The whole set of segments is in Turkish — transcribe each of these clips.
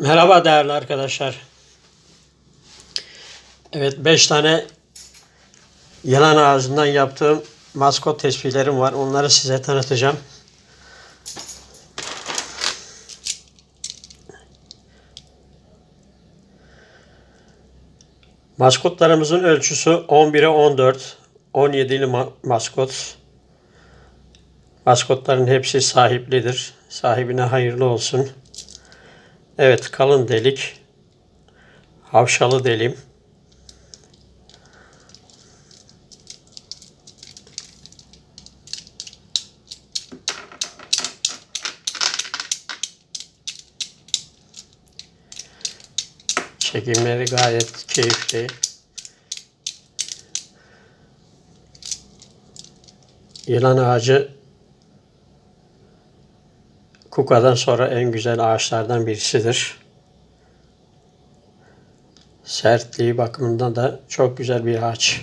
Merhaba değerli arkadaşlar. Evet 5 tane yılan ağzından yaptığım maskot tespihlerim var. Onları size tanıtacağım. Maskotlarımızın ölçüsü 11'e 14. 17'li ma- maskot. Maskotların hepsi sahiplidir. Sahibine hayırlı olsun. Evet kalın delik. Havşalı delim. Çekimleri gayet keyifli. Yılan ağacı Kuka'dan sonra en güzel ağaçlardan birisidir. Sertliği bakımından da çok güzel bir ağaç.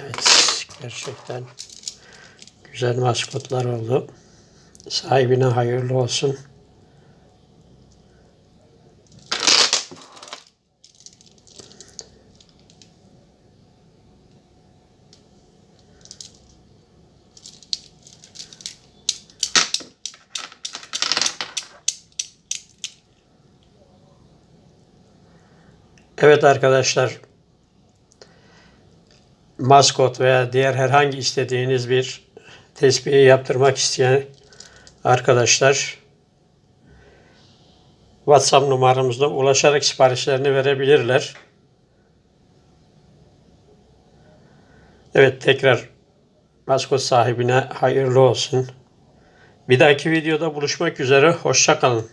Evet, gerçekten güzel maskotlar oldu. Sahibine hayırlı olsun. Evet arkadaşlar, maskot veya diğer herhangi istediğiniz bir tespihi yaptırmak isteyen arkadaşlar WhatsApp numaramızda ulaşarak siparişlerini verebilirler. Evet tekrar maskot sahibine hayırlı olsun. Bir dahaki videoda buluşmak üzere. Hoşça kalın.